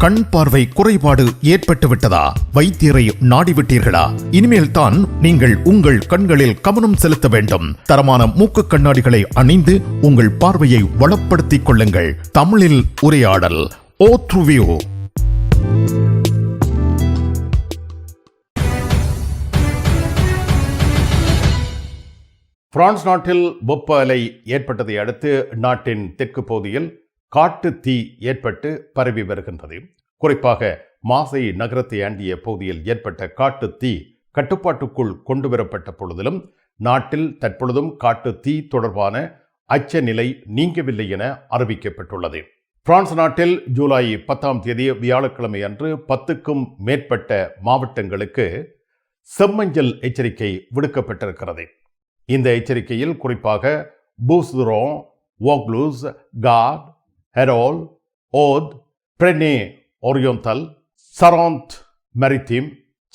கண் பார்வை குறைபாடு ஏற்பட்டு விட்டதா வைத்தியரை நாடிவிட்டீர்களா? இனிமேல் தான் நீங்கள் உங்கள் கண்களில் கவனம் செலுத்த வேண்டும். தரமான மூக்கு கண்ணாடிகளை அணிந்து உங்கள் பார்வையை வளப்படுத்திக் கொள்ளுங்கள். தமிழில் உரையாடல் ஓ த்ருவியூ! பிரான்ஸ் நாட்டில் வெப்ப அலை ஏற்பட்டதை அடுத்து நாட்டின் தெற்கு பகுதியில் காட்டு தீ ஏற்பட்டு பரவி வருகின்றது. குறிப்பாக மாசை நகரத்தை ஆண்டிய பகுதியில் ஏற்பட்ட காட்டு தீ கட்டுப்பாட்டுக்குள் கொண்டுவரப்பட்ட பொழுதிலும் நாட்டில் தற்பொழுதும் காட்டு தீ தொடர்பான அச்ச நிலை நீங்கவில்லை என அறிவிக்கப்பட்டுள்ளது. பிரான்ஸ் நாட்டில் ஜூலை பத்தாம் தேதி வியாழக்கிழமை அன்று பத்துக்கும் மேற்பட்ட மாவட்டங்களுக்கு செம்மஞ்சள் எச்சரிக்கை விடுக்கப்பட்டிருக்கிறது. இந்த எச்சரிக்கையில் குறிப்பாக பூஸ்துரோ ஓக்லூஸ் காட் ஹெரோல் ஓத் பிரெனே ஓரியோந்தல் சரோந்த் மெரித்தீம்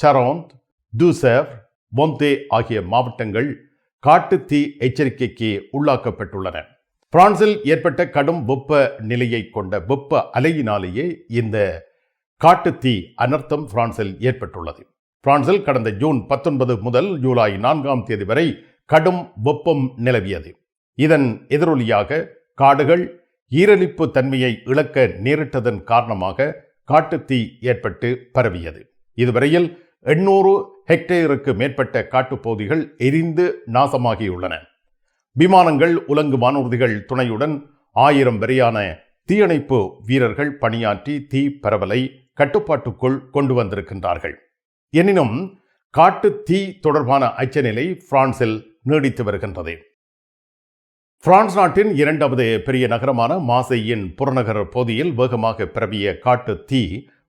சரோந்த் தூசர் பொந்தே ஆகிய மாவட்டங்கள் காட்டுத்தீ எச்சரிக்கைக்கு உள்ளாக்கப்பட்டுள்ளன. பிரான்சில் ஏற்பட்ட கடும் வெப்ப நிலையை கொண்ட வெப்ப அலையினாலேயே இந்த காட்டுத்தீ அனர்த்தம் பிரான்சில் ஏற்பட்டுள்ளது. பிரான்சில் கடந்த ஜூன் பத்தொன்பது முதல் ஜூலை நான்காம் தேதி வரை கடும் வெப்பம் நிலவியது. இதன் எதிரொலியாக காடுகள் ஈரலிப்பு தன்மையை இழக்க நேரிட்டதன் காரணமாக காட்டுத்தீ ஏற்பட்டு பரவியது. இதுவரையில் எண்ணூறு ஹெக்டேருக்கு மேற்பட்ட காட்டுப்பகுதிகள் எரிந்து நாசமாகியுள்ளன. விமானங்கள் உலங்கு வானூர்திகள் துணையுடன் ஆயிரம் வரையான தீயணைப்பு வீரர்கள் பணியாற்றி தீ பரவலை கட்டுப்பாட்டுக்குள் கொண்டு வந்திருக்கின்றார்கள். எனினும் காட்டு தீ தொடர்பான அச்சநிலை பிரான்சில் நீடித்து வருகின்றது. பிரான்ஸ் நாட்டின் இரண்டாவது பெரிய நகரமான மாசையின் புறநகர் பகுதியில் வேகமாக பரவிய காட்டு தீ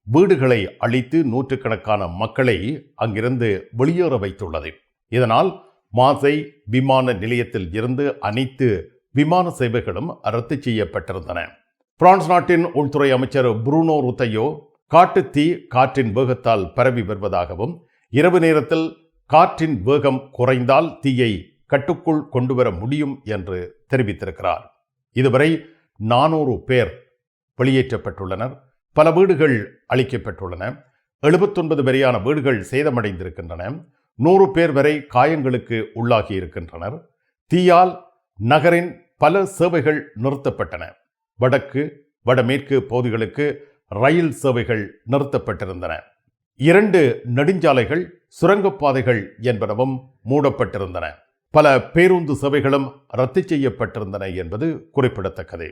வீடுகளை அழித்து நூற்றுக்கணக்கான மக்களை அங்கிருந்து வெளியேற வைத்துள்ளது. இதனால் மாசை விமான நிலையத்தில் இருந்து அனைத்து விமான சேவைகளும் ரத்து செய்யப்பட்டிருந்தன. பிரான்ஸ் நாட்டின் உள்துறை அமைச்சர் புரூனோ ருத்தையோ காட்டு தீ காற்றின் வேகத்தால் பரவி வருவதாகவும் இரவு நேரத்தில் காற்றின் வேகம் குறைந்தால் தீயை கட்டுக்குள் கொண்டுவர முடியும் என்று தெரிவித்திருக்கிறார். இதுவரை நானூறு பேர் வெளியேற்றப்பட்டுள்ளனர். பல வீடுகள் அளிக்கப்பட்டுள்ளன எழுபத்தொன்பது வரையான வீடுகள் சேதமடைந்திருக்கின்றன. நூறு பேர் வரை காயங்களுக்கு உள்ளாகி இருக்கின்றனர். தீயால் நகரின் பல சேவைகள் நிறுத்தப்பட்டன. வடக்கு வடமேற்கு பகுதிகளுக்கு ரயில் சேவைகள் நிறுத்தப்பட்டிருந்தன. இரண்டு நெடுஞ்சாலைகள் சுரங்கப்பாதைகள் என்பனவும் மூடப்பட்டிருந்தன. பல பேருந்து சேவைகளும் ரத்து செய்யப்பட்டிருந்தன என்பது குறிப்பிடத்தக்கது.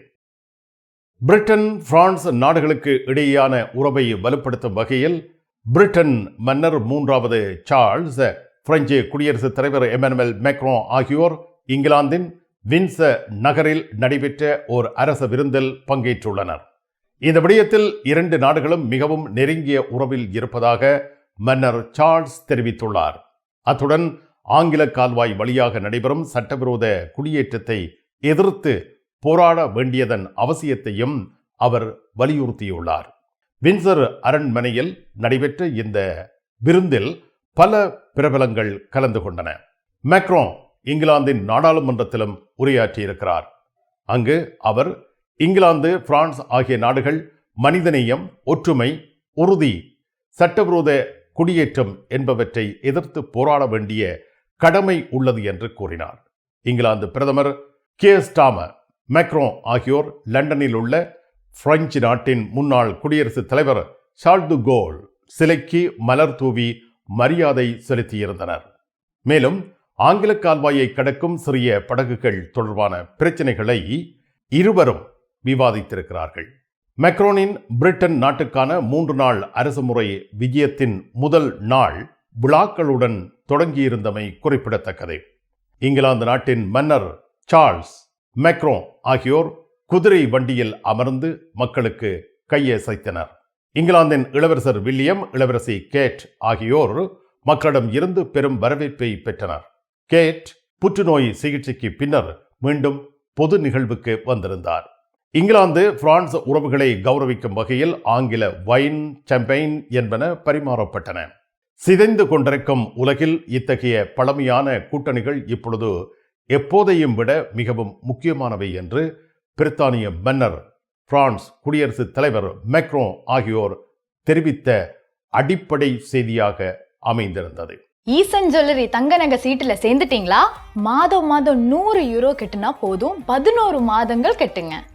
பிரிட்டன் பிரான்ஸ் நாடுகளுக்கு இடையேயான உறவை வலுப்படுத்தும் வகையில் பிரிட்டன் மன்னர் மூன்றாவது சார்ல்ஸ் பிரெஞ்சு குடியரசுத் தலைவர் எமனுவல் மேக்ரோ ஆகியோர் இங்கிலாந்தின் வின்ச நகரில் நடைபெற்ற ஓர் அரச விருந்தில் பங்கேற்றுள்ளனர். இந்த விடயத்தில் இரண்டு நாடுகளும் மிகவும் நெருங்கிய உறவில் இருப்பதாக மன்னர் சார்ல்ஸ் தெரிவித்துள்ளார். அத்துடன் ஆங்கில கால்வாய் வழியாக நடைபெறும் சட்டவிரோத குடியேற்றத்தை எதிர்த்து போராட வேண்டியதன் அவசியத்தையும் அவர் வலியுறுத்தியுள்ளார். வின்சர் அரண்மனையில் நடைபெற்ற இந்த விருந்தில் பல பிரபலங்கள் கலந்து கொண்டன. மேக்ரோ இங்கிலாந்தின் நாடாளுமன்றத்திலும் உரையாற்றியிருக்கிறார். அங்கு அவர் இங்கிலாந்து பிரான்ஸ் ஆகிய நாடுகள் மனிதநேயம் ஒற்றுமை உறுதி சட்டவிரோத குடியேற்றம் என்பவற்றை எதிர்த்து போராட வேண்டிய கடமை உள்ளது என்று கூறினார். இங்கிலாந்து பிரதமர் கே. ஸ்டாமர் மேக்ரோ ஆகியோர் லண்டனில் உள்ள பிரெஞ்சு நாட்டின் முன்னாள் குடியரசுத் தலைவர் சார்டு கோல் சிலைக்கு மலர் தூவி மரியாதை செலுத்தியிருந்தனர். மேலும் ஆங்கில கால்வாயை கடக்கும் சிறிய படகுகள் தொடர்பான பிரச்சனைகளை இருவரும் விவாதித்திருக்கிறார்கள். மெக்ரோனின் பிரிட்டன் நாட்டுக்கான மூன்று நாள் அரசுமுறை விஜயத்தின் முதல் நாள் விழாக்களுடன் தொடங்கியிருந்தமை குறிப்பிடத்தக்கது. இங்கிலாந்து நாட்டின் மன்னர் சார்ல்ஸ் மெக்ரோ ஆகியோர் குதிரை வண்டியில் அமர்ந்து மக்களுக்கு கையசைத்தனர். இங்கிலாந்தின் இளவரசர் வில்லியம் இளவரசி கேட் ஆகியோர் மக்களிடம் இருந்து பெரும் வரவேற்பை பெற்றனர். கேட் புற்றுநோய் சிகிச்சைக்கு பின்னர் மீண்டும் பொது நிகழ்வுக்கு வந்திருந்தார். இங்கிலாந்து பிரான்ஸ் உறவுகளை கௌரவிக்கும் வகையில் ஆங்கில வைன் சாம்பெயின் என்பன பரிமாறப்பட்டன. சிதைந்து கொண்டிருக்கும் உலகில் இத்தகைய பழமையான கூட்டணிகள் இப்பொழுது எப்போதையும் விட மிகவும் முக்கியமானவை என்று பிரித்தானிய மன்னர் பிரான்ஸ் குடியரசுத் தலைவர் மெக்ரோ ஆகியோர் தெரிவித்த அடிப்படை செய்தியாக அமைந்திருந்தது. ஈசன் ஜுவல்லரி தங்க நகை சீட்டுல சேர்ந்துட்டீங்களா? மாதம் மாதம் நூறு யூரோ கெட்டுனா போதும். பதினோரு மாதங்கள் கெட்டுங்க.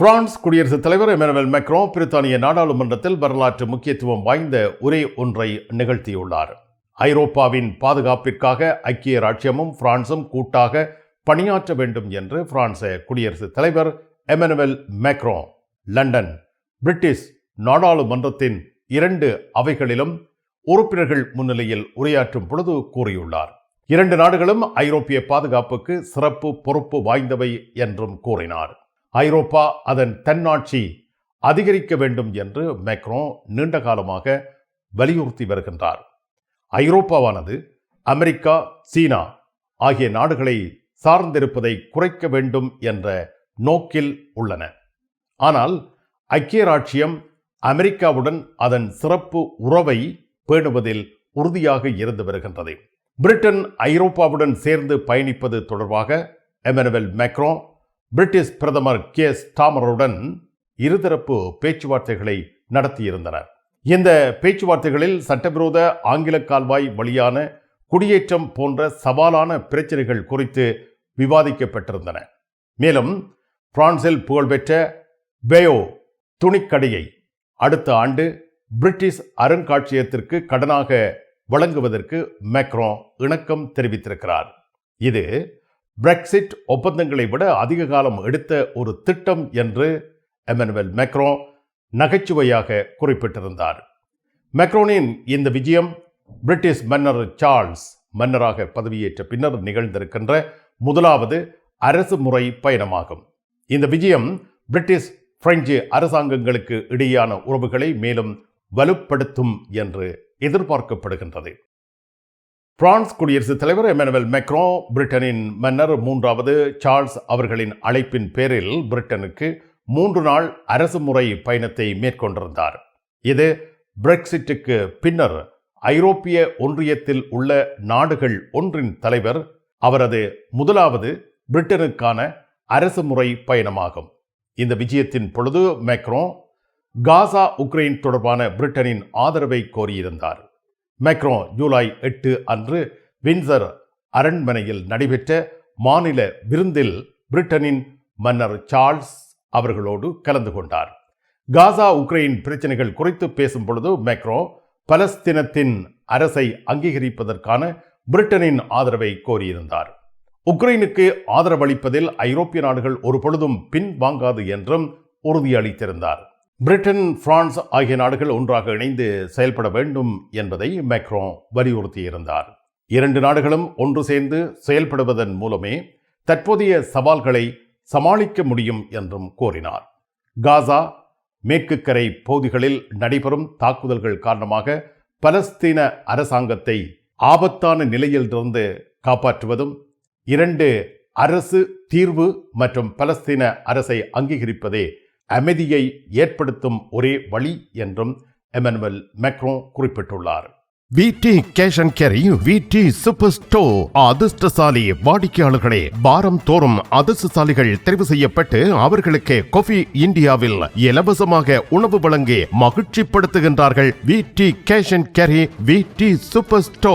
பிரான்ஸ் குடியரசுத் தலைவர் எமனுவல் மெக்ரோ பிரித்தானிய நாடாளுமன்றத்தில் வரலாற்று முக்கியத்துவம் வாய்ந்த உரை ஒன்றை நிகழ்த்தியுள்ளார். ஐரோப்பாவின் பாதுகாப்பிற்காக ஐக்கிய ராச்சியமும் பிரான்சும் கூட்டாக பணியாற்ற வேண்டும் என்று பிரான்ஸ் குடியரசுத் தலைவர் எமனுவல் மேக்ரோ லண்டன் பிரிட்டிஷ் நாடாளுமன்றத்தின் இரண்டு அவைகளிலும் உறுப்பினர்கள் முன்னிலையில் உரையாற்றும் பொழுது கூறியுள்ளார். இரண்டு நாடுகளும் ஐரோப்பிய பாதுகாப்புக்கு சிறப்பு பொறுப்பு வாய்ந்தவை என்றும் கூறினார். ஐரோப்பா அதன் தன்னாட்சி அதிகரிக்க வேண்டும் என்று மேக்ரோ நீண்ட காலமாக வலியுறுத்தி வருகின்றார். ஐரோப்பாவானது அமெரிக்கா சீனா ஆகிய நாடுகளை சார்ந்திருப்பதை குறைக்க வேண்டும் என்ற நோக்கில் உள்ளன. ஆனால் ஐக்கிய ராச்சியம் அமெரிக்காவுடன் அதன் சிறப்பு உறவை பேணுவதில் உறுதியாக இருந்து வருகின்றது. பிரிட்டன் ஐரோப்பாவுடன் சேர்ந்து பயணிப்பது தொடர்பாக எமனுவல் மேக்ரோ பிரிட்டிஷ் பிரதமர் கே. ஸ்டாமருடன் இருதரப்பு பேச்சுவார்த்தைகளை நடத்தியிருந்தனர். இந்த பேச்சுவார்த்தைகளில் சட்டவிரோத ஆங்கில கால்வாய் வழியான குடியேற்றம் போன்ற சவாலான பிரச்சனைகள் குறித்து விவாதிக்கப்பட்டிருந்தன. மேலும் பிரான்சில் புகழ்பெற்ற பேயோ துணிக்கடையை அடுத்த ஆண்டு பிரிட்டிஷ் அருங்காட்சியகத்திற்கு கடனாக வழங்குவதற்கு மேக்ரோ இணக்கம் தெரிவித்திருக்கிறார். இது பிரெக்சிட் ஒப்பந்தங்களை விட அதிக காலம் எடுத்த ஒரு திட்டம் என்று எமனுவல் மெக்ரோ நகைச்சுவையாக குறிப்பிட்டிருந்தார். மெக்ரோனின் இந்த விஜயம் பிரிட்டிஷ் மன்னர் சார்ல்ஸ் மன்னராக பதவியேற்ற பின்னர் நிகழ்ந்திருக்கின்ற முதலாவது அரசு முறை பயணமாகும். இந்த விஜயம் பிரிட்டிஷ் பிரெஞ்சு அரசாங்கங்களுக்கு இடையான உறவுகளை மேலும் வலுப்படுத்தும் என்று எதிர்பார்க்கப்படுகின்றது. பிரான்ஸ் குடியரசுத் தலைவர் எமனுவல் மெக்ரோ பிரிட்டனின் மன்னர் மூன்றாவது சார்ல்ஸ் அவர்களின் அழைப்பின் பேரில் பிரிட்டனுக்கு மூன்று நாள் அரசு முறை பயணத்தை மேற்கொண்டிருந்தார். இது பிரெக்சிட்டுக்கு பின்னர் ஐரோப்பிய ஒன்றியத்தில் உள்ள நாடுகள் ஒன்றின் தலைவர் அவரது முதலாவது பிரிட்டனுக்கான அரசு முறை பயணமாகும். இந்த விஜயத்தின் பொழுது மேக்ரோ காசா உக்ரைன் தொடர்பான பிரிட்டனின் ஆதரவை கோரியிருந்தார். மேக்ரோ ஜூலை எட்டு அன்று வின்சர் அரண்மனையில் நடைபெற்ற மாநில விருந்தில் பிரிட்டனின் மன்னர் சார்ல்ஸ் அவர்களோடு கலந்து கொண்டார். காசா உக்ரைன் பிரச்சனைகள் குறித்து பேசும் பொழுது மேக்ரோ பலஸ்தீனத்தின் அரசை அங்கீகரிப்பதற்கான பிரிட்டனின் ஆதரவை கோரியிருந்தார். உக்ரைனுக்கு ஆதரவளிப்பதில் ஐரோப்பிய நாடுகள் ஒரு பொழுதும் பின்வாங்காது என்றும் உறுதியளித்திருந்தார். பிரிட்டன் பிரான்ஸ் ஆகிய நாடுகள் ஒன்றாக இணைந்து செயல்பட வேண்டும் என்பதை மேக்ரோ வலியுறுத்தியிருந்தார். இரண்டு நாடுகளும் ஒன்று சேர்ந்து செயல்படுவதன் மூலமே தற்போதைய சவால்களை சமாளிக்க முடியும் என்றும் கூறினார். காசா மேற்கு கரை பகுதிகளில் நடைபெறும் தாக்குதல்கள் காரணமாக பலஸ்தீன அரசாங்கத்தை ஆபத்தான நிலையிலிருந்து காப்பாற்றுவதும் இரண்டு அரசு தீர்வு மற்றும் பலஸ்தீன அரசை அங்கீகரிப்பதே அமைதியை ஏற்படுத்தும் ஒரே வழி என்றும் எமனுவல் மேக்ரோ குறிப்பிட்டுள்ளார். VT cash and carry VT super store அதிர்ஷ்டசாலி வாடிக்கையாளர்களே வாரம் தோறும் அதிர்ஷ்டசாலிகள் தெரிவு செய்யப்பட்டு அவர்களுக்கு கொஃபி இந்தியாவில் இலவசமாக உணவு வழங்கி மகிழ்ச்சிப்படுத்துகின்றார்கள் VT cash and carry VT super store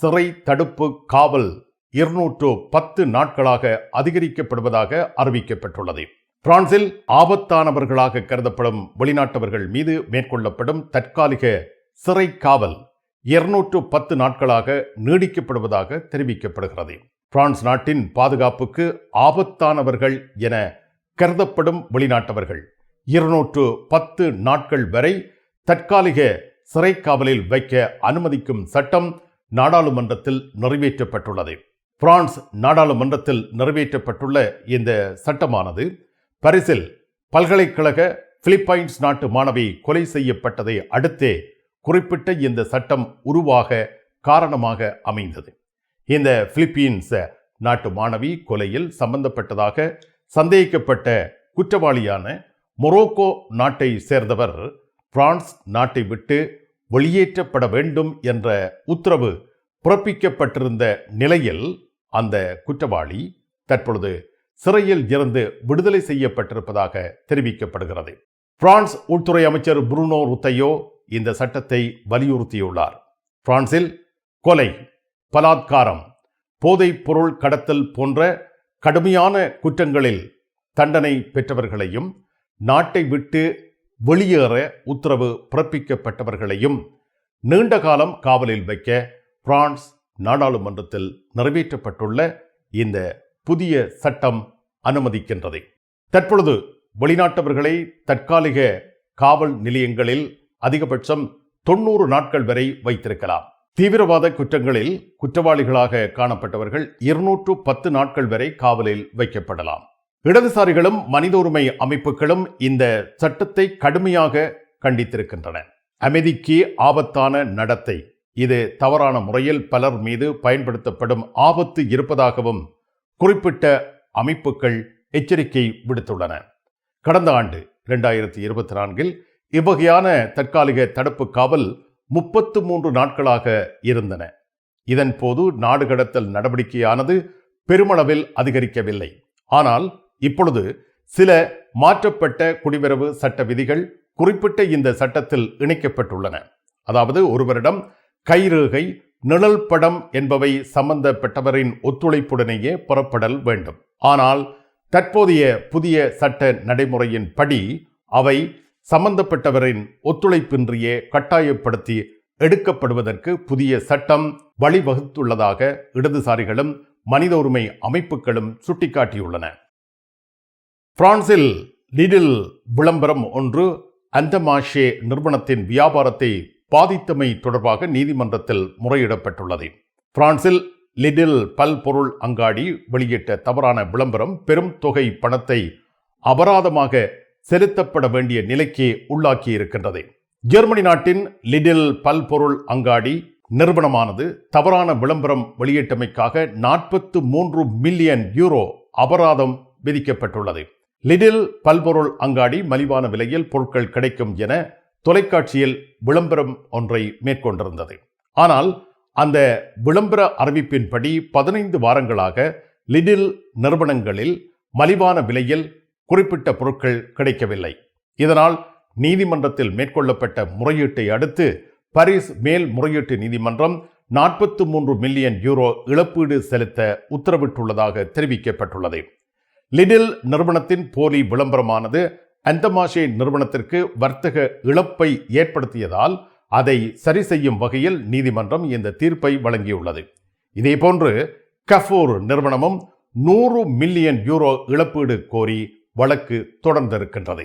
சிறை தடுப்பு காவல் இருநூற்று பத்து நாட்களாக அதிகரிக்கப்படுவதாக அறிவிக்கப்பட்டுள்ளது. பிரான்சில் ஆபத்தானவர்களாக கருதப்படும் வெளிநாட்டவர்கள் மீது மேற்கொள்ளப்படும் தற்காலிக சிறை காவல் இருநூற்று பத்து நாட்களாக நீடிக்கப்படுவதாக தெரிவிக்கப்படுகிறது. பிரான்ஸ் நாட்டின் பாதுகாப்புக்கு ஆபத்தானவர்கள் என கருதப்படும் வெளிநாட்டவர்கள் இருநூற்று பத்து நாட்கள் வரை தற்காலிக சிறை காவலில் வைக்க அனுமதிக்கும் சட்டம் நாடாளுமன்றத்தில் நிறைவேற்றப்பட்டுள்ளது. பிரான்ஸ் நாடாளுமன்றத்தில் நிறைவேற்றப்பட்டுள்ள இந்த சட்டமானது பரிசில் பல்கலைக்கழக பிலிப்பைன்ஸ் நாட்டு மாணவி கொலை செய்யப்பட்டதை அடுத்தே குறிப்பிட்ட இந்த சட்டம் உருவாக காரணமாக அமைந்தது. இந்த பிலிப்பீன்ஸ் நாட்டு மாணவி கொலையில் சம்பந்தப்பட்டதாக சந்தேகிக்கப்பட்ட குற்றவாளியான மொரோக்கோ நாட்டை சேர்ந்தவர் பிரான்ஸ் நாட்டை விட்டு வெளியேற்றப்பட வேண்டும் என்ற உத்தரவு பிறப்பிக்கப்பட்டிருந்த நிலையில் அந்த குற்றவாளி தற்பொழுது சிறையில் இருந்து விடுதலை செய்யப்பட்டிருப்பதாக தெரிவிக்கப்படுகிறது. பிரான்ஸ் உள்துறை அமைச்சர் புருனோ ருத்தையோ இந்த சட்டத்தை வலியுறுத்தியுள்ளார். பிரான்சில் கொலை பலாத்காரம் போதைப் பொருள் கடத்தல் போன்ற கடுமையான குற்றங்களில் தண்டனை பெற்றவர்களையும் நாட்டை விட்டு வெளியேற உத்தரவு பிறப்பிக்கப்பட்டவர்களையும் நீண்ட காலம் காவலில் வைக்க பிரான்ஸ் நாடாளுமன்றத்தில் நிறைவேற்றப்பட்டுள்ள இந்த புதிய சட்டம் அனுமதிக்கின்றது. தற்பொழுது வெளிநாட்டவர்களை தற்காலிக காவல் நிலையங்களில் அதிகபட்சம் தொண்ணூறு நாட்கள் வரை வைத்திருக்கலாம். தீவிரவாத குற்றங்களில் குற்றவாளிகளாக காணப்பட்டவர்கள் இருநூற்று பத்து நாட்கள் வரை காவலில் வைக்கப்படலாம். இடதுசாரிகளும் மனித உரிமை அமைப்புகளும் இந்த சட்டத்தை கடுமையாக கண்டித்திருக்கின்றன. அமைதிக்கு ஆபத்தான நடத்தை. இது தவறான முறையில் பலர் மீது பயன்படுத்தப்படும் ஆபத்து இருப்பதாகவும் குறிப்பிட்ட அமைப்புகள் எச்சரிக்கை விடுத்துள்ளன. கடந்த ஆண்டு இரண்டாயிரத்தி இருபத்தி நான்கில் இவ்வகையான தற்காலிக தடுப்பு காவல் முப்பத்து மூன்று நாட்களாக இருந்தன. இதன் போது நாடு கடத்தல் நடவடிக்கையானது பெருமளவில் அதிகரிக்கவில்லை. ஆனால் இப்பொழுது சில மாற்றப்பட்ட குடிவரவு சட்ட விதிகள் குறிப்பிட்ட இந்த சட்டத்தில் இணைக்கப்பட்டுள்ளன. அதாவது ஒருவரிடம் கைரேகை நிழல் படம் என்பவை சம்பந்தப்பட்டவரின் ஒத்துழைப்புடனேயே புறப்படல் வேண்டும். ஆனால் தற்போதைய புதிய சட்ட நடைமுறையின்படி அவை சம்பந்தப்பட்டவரின் ஒத்துழைப்பின்றியே கட்டாயப்படுத்தி எடுக்கப்படுவதற்கு புதிய சட்டம் வழிவகுத்துள்ளதாக இடதுசாரிகளும் மனித உரிமை அமைப்புகளும் சுட்டிக்காட்டியுள்ளன. பிரான்சில் லிடில் விளம்பரம் ஒன்று அந்தமாஷே நிறுவனத்தின் வியாபாரத்தை பாதித்தமை தொடர்பாக நீதிமன்றத்தில் முறையிடப்பட்டுள்ளது. பிரான்சில் லிடில் பல்பொருள் அங்காடி வெளியிட்ட தவறான விளம்பரம் பெரும் தொகை பணத்தை அபராதமாக செலுத்தப்பட வேண்டிய நிலைக்கு உள்ளாக்கி இருக்கின்றது ஜெர்மனி நாட்டின் லிடில் பல்பொருள் அங்காடி நிறுவனமானது தவறான விளம்பரம் வெளியிட்டமைக்காக நாற்பத்து மூன்று மில்லியன் யூரோ அபராதம் விதிக்கப்பட்டுள்ளது. லிடில் பல்பொருள் அங்காடி மலிவான விலையில் பொருட்கள் கிடைக்கும் என தொலைக்காட்சியில் விளம்பரம் ஒன்றை மேற்கொண்டிருந்தது. ஆனால் அந்த விளம்பர அறிவிப்பின்படி பதினைந்து வாரங்களாக லிடில் நிறுவனங்களில் மலிவான விலையில் குறிப்பிட்ட பொருட்கள் கிடைக்கவில்லை. இதனால் நீதிமன்றத்தில் மேற்கொள்ளப்பட்ட முறையீட்டை அடுத்து பாரிஸ் மேல் முறையீட்டு நீதிமன்றம் நாற்பத்தி மூன்று மில்லியன் யூரோ இழப்பீடு செலுத்த உத்தரவிட்டுள்ளதாக தெரிவிக்கப்பட்டுள்ளது. லிடில் நிறுவனத்தின் போலி விளம்பரமானது அந்தமாஷே நிறுவனத்திற்கு வர்த்தக இழப்பை ஏற்படுத்தியதால் அதை சரி செய்யும் வகையில் நீதிமன்றம் இந்த தீர்ப்பை வழங்கியுள்ளது. இதேபோன்று கஃபூர் நிறுவனமும் நூறு மில்லியன் யூரோ இழப்பீடு கோரி வழக்கு தொடர்ந்திருக்கின்றது.